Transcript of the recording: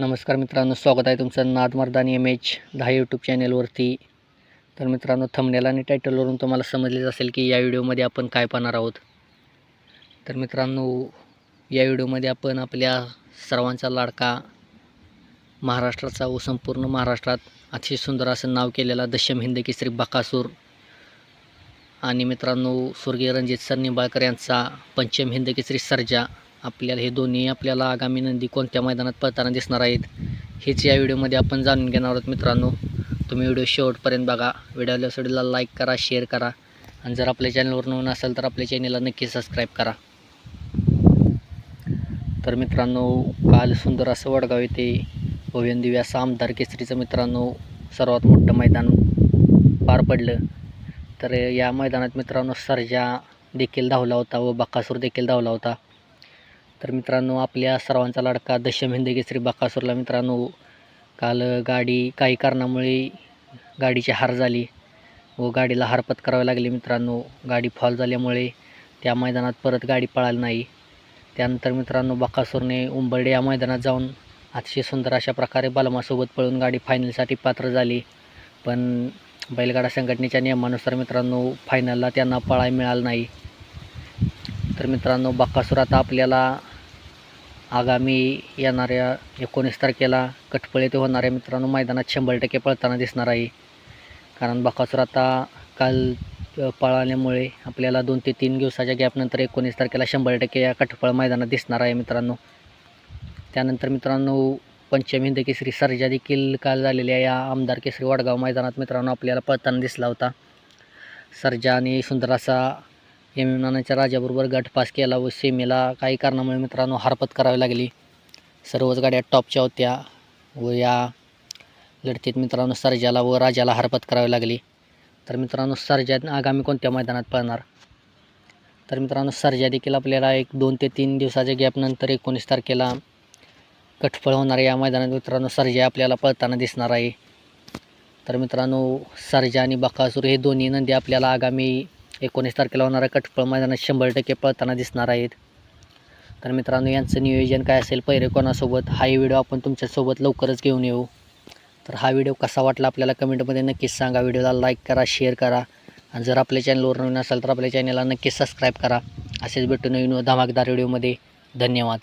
नमस्कार मित्रांनो स्वागत आहे तुमचं नादमर्दानी एम एच दहा यूट्यूब चॅनेलवरती तर मित्रांनो थंबनेल आणि टायटलवरून तुम्हाला समजलेच असेल की या व्हिडिओमध्ये आपण काय पाहणार आहोत. तर मित्रांनो या व्हिडिओमध्ये आपण आपल्या सर्वांचा लाडका महाराष्ट्राचा व संपूर्ण महाराष्ट्रात अतिशय सुंदर असं नाव केलेला दशम हिंद केसरी बकासूर आणि मित्रांनो स्वर्गीय रणजित सर निंबाळकर यांचा पंचम हिंद केसरी सर्जा. आपल्याला हे दोन्ही आपल्याला आगामी नंदी कोणत्या मैदानात पळताना दिसणार आहेत हेच या व्हिडिओमध्ये आपण जाणून घेणार आहोत मित्रांनो. तुम्ही व्हिडिओ शेवटपर्यंत बघा. व्हिडिओला सोडीला लाईक करा शेअर करा. आणि जर आपल्या चॅनलवर नवीन असेल तर आपल्या चॅनलला नक्की सबस्क्राईब करा. तर मित्रांनो काल सुंदर असं वडगाव येथे भव्यन असं आमदार केसरीचं मित्रांनो सर्वात मोठं मैदान पार पडलं. तर या मैदानात मित्रांनो सर्जा देखील धावला होता व बकासूर देखील धावला होता. तर मित्रांनो आपल्या सर्वांचा लाडका दशम हिंद केसरी मित्रांनो काल गाडी काही कारणामुळे गाडीची हार झाली व गाडीला हार पत्करावी लागली मित्रांनो. गाडी फॉल झाल्यामुळे त्या मैदानात परत गाडी पळाली नाही. त्यानंतर मित्रांनो बाकासूरने उंबर्डे या मैदानात जाऊन अतिशय सुंदर अशा प्रकारे बलमासोबत पळून गाडी फायनलसाठी पात्र झाली. पण बैलगाडा संघटनेच्या नियमानुसार मित्रांनो फायनलला त्यांना पळाय मिळाला नाही. तर मित्रांनो बाकासूर आता आपल्याला आगामी येणाऱ्या एकोणीस तारखेला कटपळ येथे होणाऱ्या मित्रांनो मैदानात शंभर टक्के पळताना दिसणार आहे. कारण बकासूर आता काल पळाल्यामुळे आपल्याला दोन ते तीन दिवसाच्या गॅपनंतर एकोणीस तारखेला शंभर टक्के या कटपळ मैदानात दिसणार आहे मित्रांनो. त्यानंतर मित्रांनो पंचम हिंद केसरी सर्जा देखील काल झालेल्या या आमदार केसरी वडगाव मैदानात मित्रांनो आपल्याला पळताना दिसला होता. सर्जा आणि सुंदर असा एम राजाबरोबर गट पास केला व सेमीला काही कारणामुळे मित्रांनो हरपत करावी लागली. सर्वच गाड्या टॉपच्या होत्या व या लढतीत मित्रांनो सर्जाला व राजाला हरपत करावी लागली. तर मित्रांनो सर्जात आगामी कोणत्या मैदानात पळणार? तर मित्रांनो सर्जा देखील आपल्याला एक दोन ते तीन दिवसाच्या गॅपनंतर एकोणीस तारखेला कठफळ होणाऱ्या या मैदानात मित्रांनो सर्जा आपल्याला पळताना दिसणार आहे. तर मित्रांनो सर्जा आणि बकासूर हे दोन्ही नंदी आपल्याला आगामी एकोणीस तारखेला होणारा कटफळ मैदानात शंभर टक्के पळताना दिसणार आहेत. तर मित्रांनो यांचं नियोजन काय असेल पहिरे कोणासोबत हाही व्हिडिओ आपण तुमच्यासोबत लवकरच घेऊन येऊ. तर हा व्हिडिओ कसा वाटला आपल्याला कमेंटमध्ये नक्कीच सांगा. व्हिडिओला लाईक करा शेअर करा. आणि जर आपल्या चॅनलवर नवीन असेल तर आपल्या चॅनलला नक्कीच सबस्क्राईब करा. असेच भेटू नवीन धमाकदार व्हिडिओमध्ये धन्यवाद.